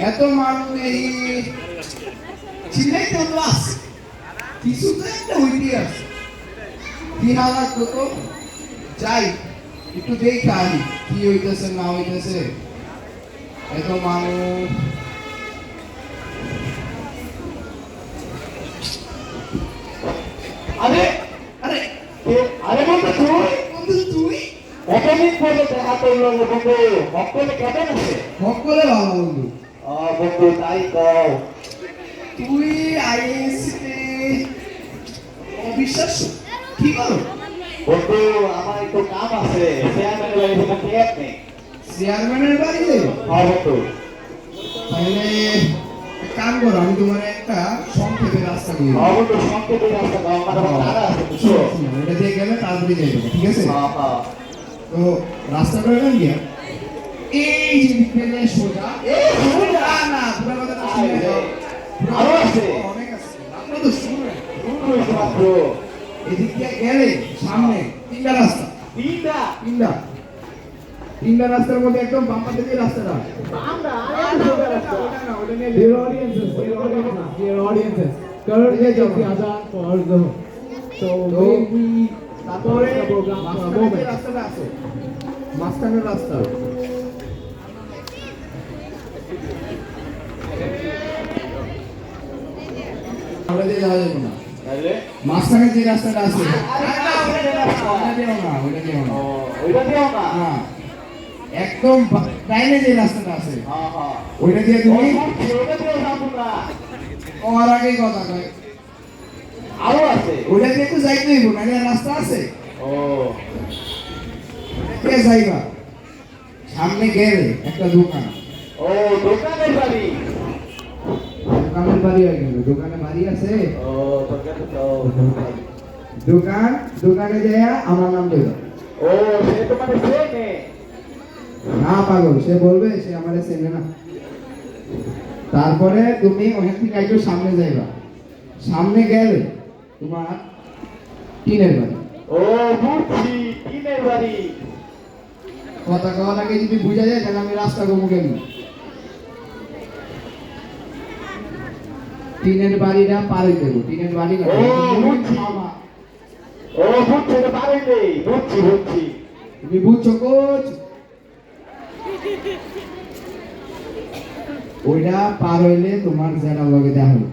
এত মানুষ এই চিল্লাই তো লাস কিছু তো একটা হইতে আছে কি হালাত তো যাই একটু দেখে আনি কি হইতেছে না হইতেছে। এত মানুষ। আরে আরে আরে বন্ধু তুই? বন্ধু তুই? একাধিক পরে দেখা করল বন্ধু মক্কলে কেমন আছে? সকলে ভালো বন্ধু। বন্ধু তাই কও তুই আইএসসি অবিশ্বাস্য কি করো? বন্ধু আমার একটু কাম আছে। চেয়ারম্যানের বাড়ি থেকে ক্যাব নেই। চেয়ারম্যানের বাড়িতে? হ্যাঁ বন্ধু। তাহলে এক কাম করো আমি তোমার একটা সংক্ষেপে রাস্তা দিয়ে হ্যাঁ বন্ধু সংক্ষেপে রাস্তা দাও। আমার তারা আছে বুঝছ? এটা দিয়ে গেলে তাড়াতাড়ি যাই ঠিক আছে? হ্যাঁ হ্যাঁ। তো রাস্তাটা গিয়া এই যে দিকে সোজা না না পুরো কথা না শুনে যাও। আরও আছে? অনেক আছে। আপনারা তো শুনে শুরু হয়েছে মাত্র। এদিক দিয়ে গেলে সামনে তিনটা রাস্তা। তিনটা? তিনটা। তিনটা রাস্তার মধ্যে একদম বাম পাশে রাস্তাটা। সোজা রাস্তা। ওটা না, ওটা নিয়ে the Azan for তো তারপরে. রাস্তাটা আছে মাঝখানের রাস্তা। আমরা দিয়ে যাওয়া যাবে না। মাঝখানে যে রাস্তাটা আছে। ওটা না ওটা না। না একদম ডাইনে যে রাস্তাটা আছে হ্যাঁ হ্যাঁ। ওইটা দিয়ে তুমি তোমরা। কথা কয়। আরও আছে? ওইটা দিয়ে তো যাইতে হইব না রাস্তা আছে। ও। যাইবা? সামনে গেলে একটা দোকান। ও দোকানের বাড়ি হয় কিন্তু দোকানে বাড়ি আছে? দোকানে দোকান? যাইয়া আমার নাম দেবে ও সে তো মানে চেনে না পাগল সে বলবে সে আমারে চেনে না। তারপরে তুমি ওখান থেকে একটু সামনে যাইবা। সামনে গেলে তোমার টিনের বাড়ি। ও বুঝছি টিনের বাড়ি। কথা কওয়ার আগে যদি বুঝা যায় তাহলে আমি রাস্তা কমু গেলি টিনের বাড়িটা পারে দেবো টিনের বাড়ি না? বুঝছি। ও বুঝছি নেই বুঝছি বুঝছি। তুমি বুঝছ কোচ? ওইটা পার হইলে তোমার জেডা লগে দেখা হবে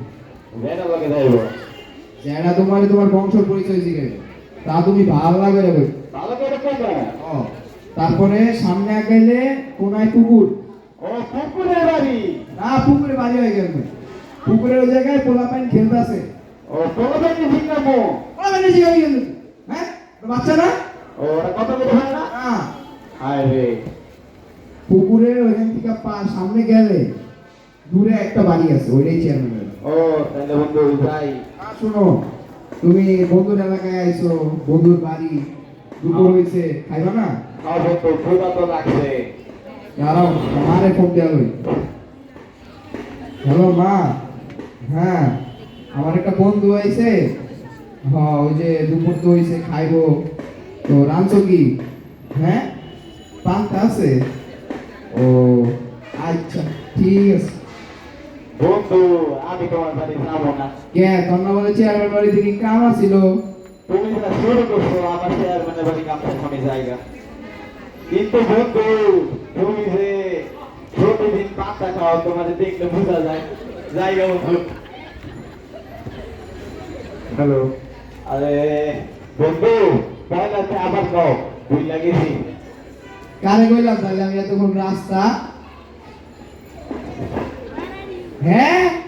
ভেনা লাগে জেডা তোমার তোমার বংশ পরিচয় জিজ্ঞেস তা তুমি ভালো লাগে রে ভালো করে ও তারপরে সামনে গেলে কোনায় পুকুর? ও পুকুরের বাড়ি। না পুকুরে বাড়ি হয়ে গেল পুকুরের ওই জায়গায় পোলা পাইন খেলতেছে ও তোর বাড়ি ভিঙ্গামো পোলা পাইন জি হয়ে গেল হ্যাঁ? তো বাচ্চা না? ও ওরা কত করে হয় না? না হায় রে। পুকুরের ওইখান থেকে পা সামনে গেলে দূরে একটা বাড়ি আছে ওইটাই চেয়ারম্যানের ও তাহলে বন্ধু যাই। শোনো তুমি বন্ধুর এলাকায় আইছো বন্ধুর বাড়ি দুপুর হয়েছে খাইবা না? আমার বন্ধু ক্ষুদা তো লাগছে। দাঁড়াও মারে ফোন দেওয়া হই হ্যালো মা। হ্যাঁ আমার একটা বন্ধু আইছে। হ ওই যে দুপুর তো হয়েছে খাইবো। তো রাঁধছো কি হ্যাঁ? পান্তা আছে? ও আচ্ছা ঠিক আছে। বন্ধু আমি তোমার বাড়ি যাব না। কে বলে চেয়ারম্যান বাড়ি থেকে কাম আছিল? তুমি শুরু করছ আমার চেয়ারম্যানের বাড়ি কাম জায়গা কিন্তু বন্ধু তুমি যে প্রতিদিন পাতা খাওয়া তোমাদের দেখলে বোঝা যায়। জায়গা বন্ধু হ্যালো। আরে বন্ধু পয়লাতে আবার কও বুঝ লাগেছি কারে কইলাম তাহলে? আমি এতক্ষণ রাস্তা। হ্যাঁ?